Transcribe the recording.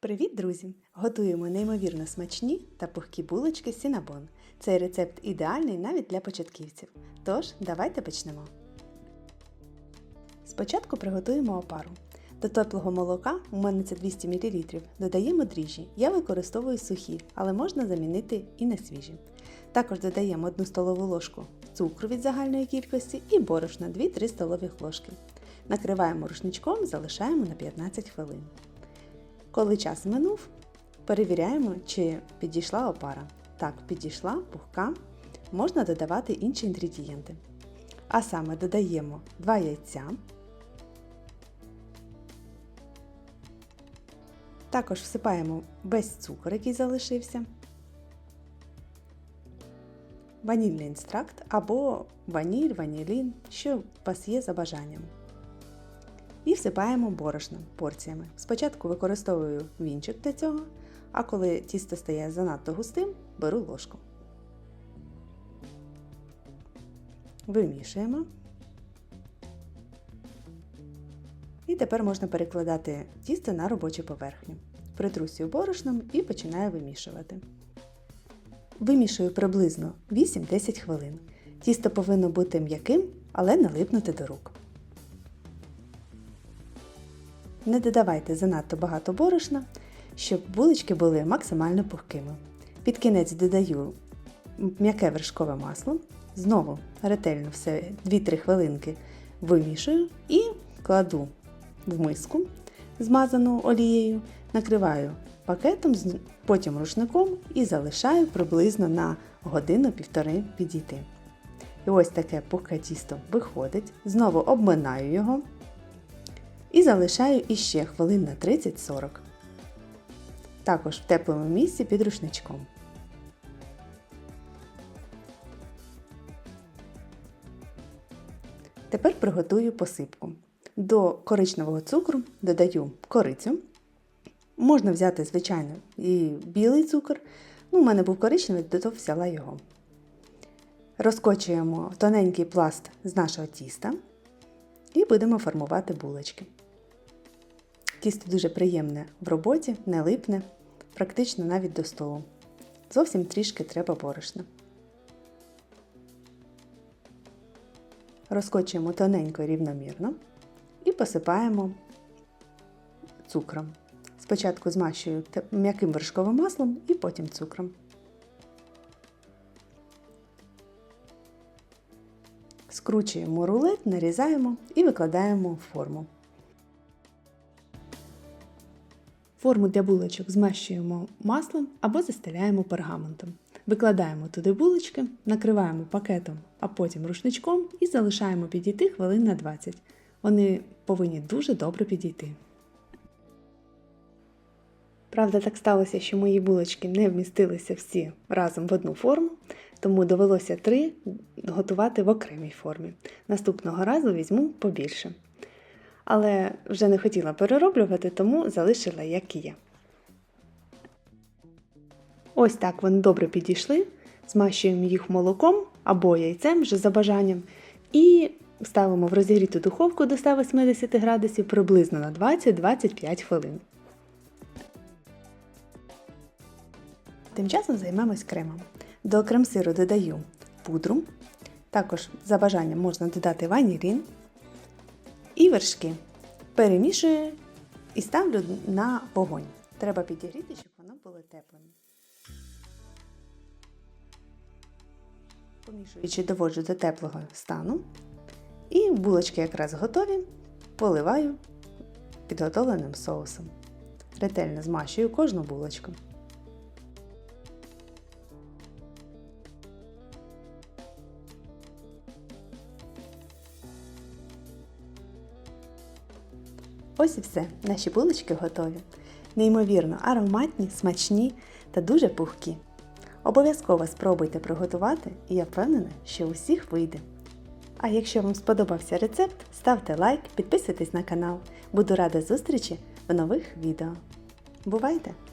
Привіт, друзі! Готуємо неймовірно смачні та пухкі булочки Сінабон. Цей рецепт ідеальний навіть для початківців. Тож, давайте почнемо. Спочатку приготуємо опару. До теплого молока, у мене це 200 мл, додаємо дріжджі. Я використовую сухі, але можна замінити і на свіжі. Також додаємо 1 столову ложку цукру від загальної кількості і борошна 2-3 столових ложки. Накриваємо рушничком, залишаємо на 15 хвилин. Коли час минув, перевіряємо, чи підійшла опара. Так, підійшла, пухка. Можна додавати інші інгредієнти. А саме додаємо 2 яйця. Також всипаємо весь цукор, який залишився, ванільний екстракт або ваніль, ванілін, що у вас є за бажанням. І всипаємо борошно порціями. Спочатку використовую вінчик для цього, а коли тісто стає занадто густим, беру ложку. Вимішуємо. І тепер можна перекладати тісто на робочу поверхню. Притрусюю борошном і починаю вимішувати. Вимішую приблизно 8-10 хвилин. Тісто повинно бути м'яким, але не липнути до рук. Не додавайте занадто багато борошна, щоб булочки були максимально пухкими. Під кінець додаю м'яке вершкове масло. Знову ретельно все 2-3 хвилинки вимішую і кладу в миску, змазану олією, накриваю пакетом, потім рушником і залишаю приблизно на годину-півтори підійти. І ось таке пухке тісто виходить, знову обминаю його і залишаю іще хвилин на 30-40. Також в теплому місці під рушничком. Тепер приготую посипку. До коричневого цукру додаю корицю. Можна взяти, звичайно, і білий цукор. Ну, У мене був коричневий, то взяла його. Розкочуємо тоненький пласт з нашого тіста і будемо формувати булочки. Тісто дуже приємне в роботі, не липне, практично навіть до столу. Зовсім трішки треба борошна. Розкочуємо тоненько і рівномірно посипаємо цукром. Спочатку змащую м'яким вершковим маслом і потім цукром. Скручуємо рулет, нарізаємо і викладаємо в форму. Форму для булочок змащуємо маслом або застеляємо пергаментом. Викладаємо туди булочки, накриваємо пакетом, а потім рушничком і залишаємо підійти хвилин на 20. Вони повинні дуже добре підійти. Правда, так сталося, що мої булочки не вмістилися всі разом в одну форму, тому довелося три готувати в окремій формі. Наступного разу візьму побільше. Але вже не хотіла перероблювати, тому залишила, як є. Ось так вони добре підійшли. Змащуємо їх молоком або яйцем вже за бажанням. І ставимо в розігріту духовку до 180 градусів приблизно на 20-25 хвилин. Тим часом займемось кремом. До крем-сиру додаю пудру. Також за бажанням можна додати ванілін і вершки. Перемішую і ставлю на вогонь. Треба підігріти, щоб воно було теплим. Помішуючи доводжу до теплого стану. І булочки якраз готові, поливаю підготовленим соусом. Ретельно змащую кожну булочку. Ось і все, наші булочки готові. Неймовірно ароматні, смачні та дуже пухкі. Обов'язково спробуйте приготувати, і я впевнена, що усіх вийде. А якщо вам сподобався рецепт, ставте лайк, підписуйтесь на канал. Буду рада зустрічі в нових відео. Бувайте!